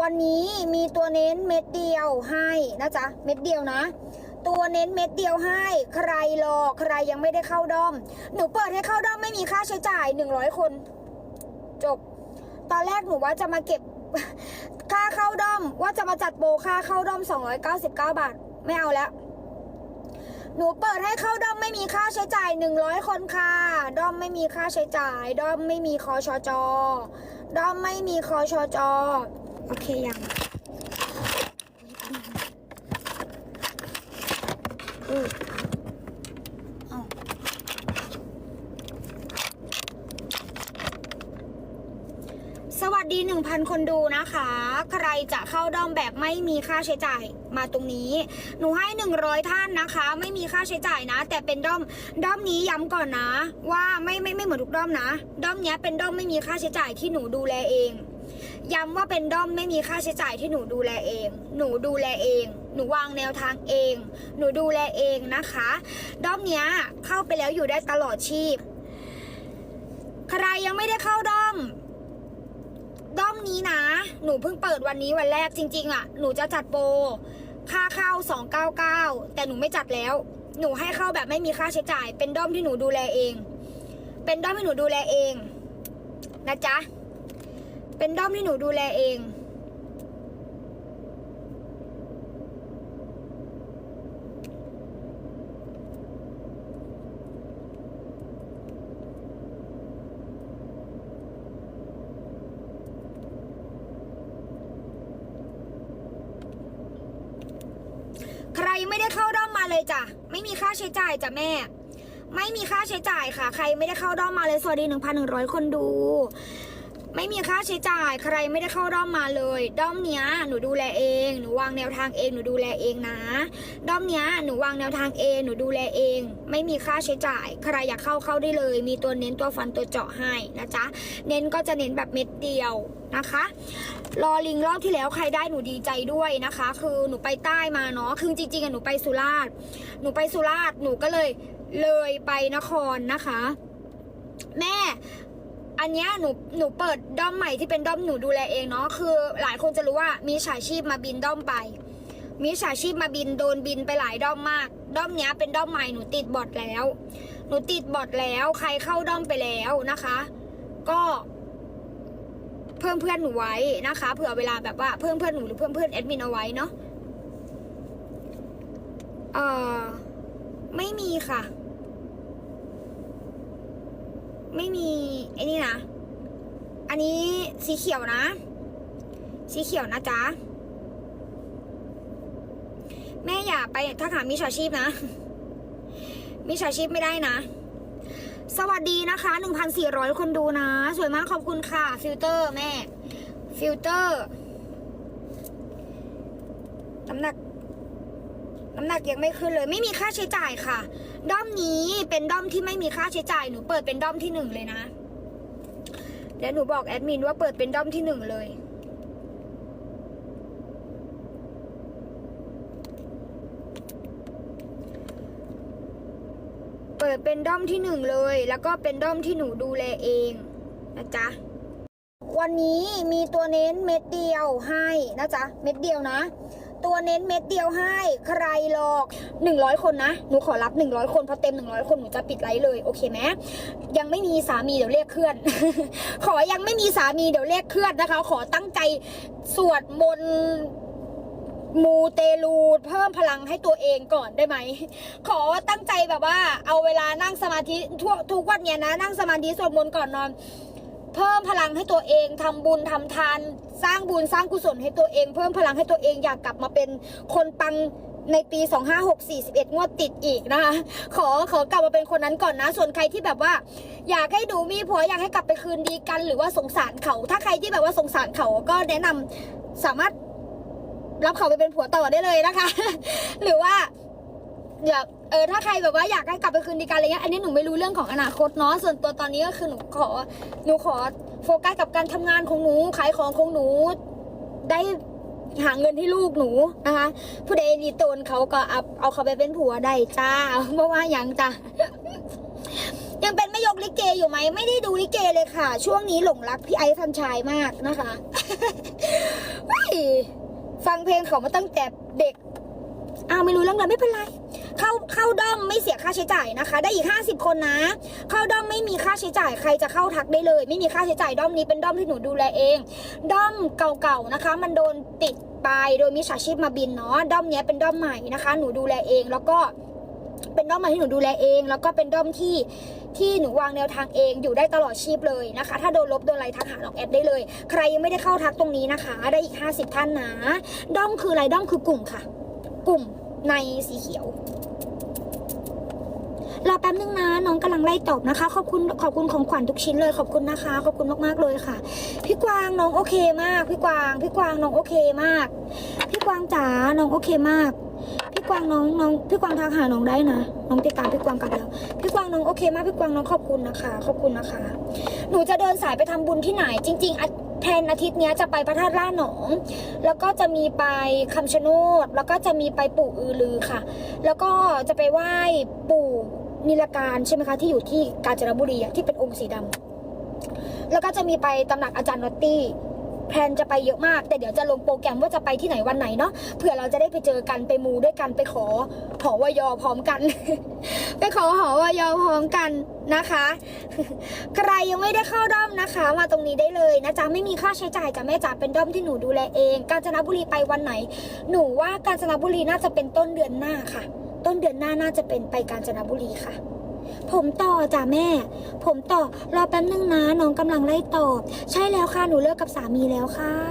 วันนี้มีตัวเน้นเม็ดเดียวให้นะจ๊ะเม็ดเดียวนะ ตัวเน้นเม็ดเดียวให้ ใครรอใครยังไม่ได้เข้าด้อม หนูเปิดให้เข้าด้อมไม่มีค่าใช้จ่าย 100 คน จบ ตอนแรกหนูว่าจะมาเก็บค่าเข้าด้อม ว่าจะมาจัดโปรค่าเข้าด้อม 299 บาท ไม่เอาแล้วหนูเปิดให้เข้าด้อมไม่มีค่าใช้จ่าย 100 คนค่ะด้อมไม่มีค่าใช้จ่ายด้อมไม่มีคอชอจอด้อมไม่มีคอชอจอ โอเคยังอือสวัสดี 1,000 คนดูนะคะ ใครจะเข้าด้อมแบบไม่มีค่าใช้จ่ายมาตรงนี้ หนูให้ 100 ท่านนะคะ ไม่มีค่าใช้จ่ายนะ แต่เป็นด้อมด้อมนี้ย้ำก่อนนะ ว่าไม่ไม่ไม่เหมือนทุกด้อมนะด้อมเนี้ยเป็นด้อมไม่มีค่าใช้จ่ายที่หนูดูแลเอง ย้ำว่าเป็นด้อมไม่มีค่าใช้จ่ายที่หนูดูแลเอง หนูดูแลเอง หนูวางแนวทางเอง หนูดูแลเองนะคะ ด้อมเนี้ยเข้าไปแล้วอยู่ได้ตลอดชีพ ใครยังไม่ได้เข้าด้อม ด้อมนี้นะ หนูเพิ่งเปิดวันนี้วันแรกจริง ๆอะ หนูจะจัดโปรค่าเข้า299 แต่หนูไม่จัดแล้ว หนูให้เข้าแบบไม่มีค่าใช้จ่าย เป็นด้อมที่หนูดูแลเอง เป็นด้อมที่หนูดูแลเอง นะจ๊ะ เป็นด้อมที่หนูดูแลเอง ใครไม่ได้เข้าด้อมมาเลยจ้ะ ไม่มีค่าใช้จ่ายจ้ะแม่ ไม่มีค่าใช้จ่ายค่ะ ใครไม่ได้เข้าด้อมมาเลย สวัสดี 1,100 คนดู ไม่มีค่าใช้จ่ายใครไม่ได้เข้าด้อมมาเลย ด้อมเนี้ยหนูดูแลเอง หนูวางแนวทางเอง หนูดูแลเองนะ ด้อมเนี้ยหนูวางแนวทางเอง หนูดูแลเอง ไม่มีค่าใช้จ่าย ใครอยากเข้าเข้าได้เลย มีตัวเน้นตัวฟันตัวเจาะให้นะจ๊ะ เน้นก็จะเน้นแบบเม็ดเดียวนะคะรอลิงรอบที่แล้วใครได้หนูดีใจด้วยนะคะ คือหนูไปใต้มาเนาะคือจริงๆอะหนูไปสุราษฎร์หนูไปสุราษฎร์หนูก็เลยเลยไปนครนะคะ แม่ อันเนี้ยหนูหนูเปิดด้อมใหม่ที่เป็นด้อมหนูดูแลเองเนาะคือหลายคนจะรู้ว่ามีฉาชีพมาบินด้อมไป มีฉาชีพมาบินโดนบินไปหลายด้อมมาก ด้อมเนี้ยเป็นด้อมใหม่หนูติดบอทแล้ว หนูติดบอทแล้วใครเข้าด้อมไปแล้วนะคะ ก็เพิ่มเพื่อนหนูไว้นะคะเผื่อเวลาแบบว่าเพิ่มเพื่อนหนูหรือเพิ่มเพื่อนแอดมินเอาไว้เนาะเออไม่มีค่ะ ไม่มีไอ้นี่นะ อันนี้สีเขียวนะ สีเขียวนะจ๊ะ แม่อย่าไปถ้าหามิจฉาชีพนะ มิจฉาชีพไม่ได้นะ สวัสดีนะคะ 1,400 คนดูนะ สวยมากขอบคุณค่ะ ฟิลเตอร์แม่ ฟิลเตอร์น้ำหนักน้ำหนักยังไม่ขึ้นเลย ไม่มีค่าใช้จ่ายค่ะ ด้อมนี้เป็นด้อมที่ไม่มีค่าใช้จ่ายหนูเปิดเป็นด้อมที่หนึ่งเลยนะเดี๋ยวหนูบอกแอดมินว่าเปิดเป็นด้อมที่หนึ่งเลยเปิดเป็นด้อมที่หนึ่งเลย แล้วก็เป็นด้อมที่หนูดูแลเองนะจ๊ะ วันนี้มีตัวเน้นเม็ดเดียวให้นะจ๊ะ เม็ดเดียวนะ ตัวเน้นเม็ดเดียวให้ ใครหลอก 100 คนนะ หนูขอรับ 100 คนพอเต็ม 100 คนหนูจะปิดไลฟ์เลย โอเคไหมยังไม่มีสามีเดี๋ยวเรียกเคลื่อน ขอยังไม่มีสามีเดี๋ยวเรียกเคลื่อนนะคะ ขอตั้งใจสวดมนต์มูเตลูเพิ่มพลังให้ตัวเองก่อนได้ไหม ขอตั้งใจแบบว่า เอาเวลานั่งสมาธิทุกทุกวันเนี้ยนะ นั่งสมาธิสวดมนต์ก่อนนอน เพิ่มพลังให้ตัวเองทำบุญทำทาน สร้างบุญสร้างกุศลให้ตัวเอง เพิ่มพลังให้ตัวเองอยากกลับมาเป็นคนปังในปี 256 41งวดติดอีกนะคะ ขอขอกลับมาเป็นคนนั้นก่อนนะ ส่วนใครที่แบบว่า อยากให้หนูมีผัวอยากให้กลับไปคืนดีกัน หรือว่าสงสารเขา ถ้าใครที่แบบว่าสงสารเขาก็แนะนำสามารถรับเขาไปเป็นผัวต่อได้เลยนะคะ หรือว่าอยาก เออถ้าใครแบบว่าอยากให้กลับไปคืนดีกันอะไรเงี้ยอันนี้หนูไม่รู้เรื่องของอนาคตเนาะส่วนตัวตอนนี้ก็คือหนูขอหนูขอโฟกัสกับการทำงานของหนูขายของของหนูได้หาเงินให้ลูกหนูนะคะ ผู้ใดดีตนเขาก็เอาเอาเขาไปเป็นผัวได้จ้าเพราะว่าอย่างจ้ายังเป็นไม่ยกลิเกอยู่ไหมไม่ได้ดูลิเกเลยค่ะ ช่วงนี้หลงรักพี่ไอซ์สันชายมากนะคะฟังเพลงเขามาตั้งแต่เด็กอ้าวไม่รู้เรื่องเลยไม่เป็นไร เข้าเข้าด้อมไม่เสียค่าใช้จ่ายนะคะ ได้อีก 50 คนนะ เข้าด้อมไม่มีค่าใช้จ่ายใครจะเข้าทักได้เลย ไม่มีค่าใช้จ่ายด้อมนี้เป็นด้อมที่หนูดูแลเอง ด้อมเก่าๆนะคะ มันโดนติดไปโดยมิจฉาชีพมาบินเนาะด้อมเนี้ยเป็นด้อมใหม่นะคะ หนูดูแลเองแล้วก็เป็นด้อมใหม่ที่หนูดูแลเอง แล้วก็เป็นด้อมที่ที่หนูวางแนวทางเองอยู่ได้ตลอดชีพเลยนะคะ ถ้าโดนลบโดนอะไรทักหาน้องแอดได้เลย ใครยังไม่ได้เข้าทักตรงนี้นะคะ ได้อีก 50 ท่านนะด้อมคืออะไรด้อมคือกลุ่มค่ะ กลุ่ม ในสีเขียว รอแป๊บนึงนะ น้องกำลังไล่ตอบนะคะ ขอบคุณขอบคุณของขวัญทุกชิ้นเลย ขอบคุณนะคะ ขอบคุณมากๆเลยค่ะ พี่กวางน้องโอเคมาก พี่กวาง พี่กวางน้องโอเคมาก พี่กวางจ๋าน้องโอเคมาก พี่กวางน้องน้องพี่กวางทักหาน้องได้นะ น้องติดตามพี่กวางกลับแล้ว พี่กวางน้องโอเคมาก พี่กวางน้องขอบคุณนะคะ ขอบคุณนะคะ หนูจะเดินสายไปทำบุญที่ไหน จริง ๆ แทนอาทิตย์นี้จะไปพระธาตุล่าหนอง แล้วก็จะมีไปคำชะโนด แล้วก็จะมีไปปู่อือลือค่ะ แล้วก็จะไปไหว้ปู่นิลการใช่ไหมคะที่อยู่ที่กาญจนบุรีที่เป็นองค์สีดำแล้วก็จะมีไปตำหนักอาจารย์นอตตี้แพลนจะไปเยอะมาก แต่เดี๋ยวจะลงโปรแกรมว่าจะไปที่ไหนวันไหนเนาะเผื่อเราจะได้ไปเจอกันไปมูด้วยกันไปขอหอวยอพร้อมกัน ไปขอหอวยอพร้อมกันนะคะ ใครยังไม่ได้เข้าด้อมนะคะ มาตรงนี้ได้เลยนะจ๊ะไม่มีค่าใช้จ่ายจ้ะแม่จ๋าเป็นด้อมที่หนูดูแลเอง กาญจนบุรีไปวันไหน หนูว่ากาญจนบุรีน่าจะเป็นต้นเดือนหน้าค่ะ ต้นเดือนหน้าน่าจะเป็นไปกาญจนบุรีค่ะ ผมต่อจ้ะแม่ ผมต่อรอแป๊บนึงนะน้องกำลังไล่ตอบ ใช่แล้วค่ะหนูเลิกกับสามีแล้วค่ะ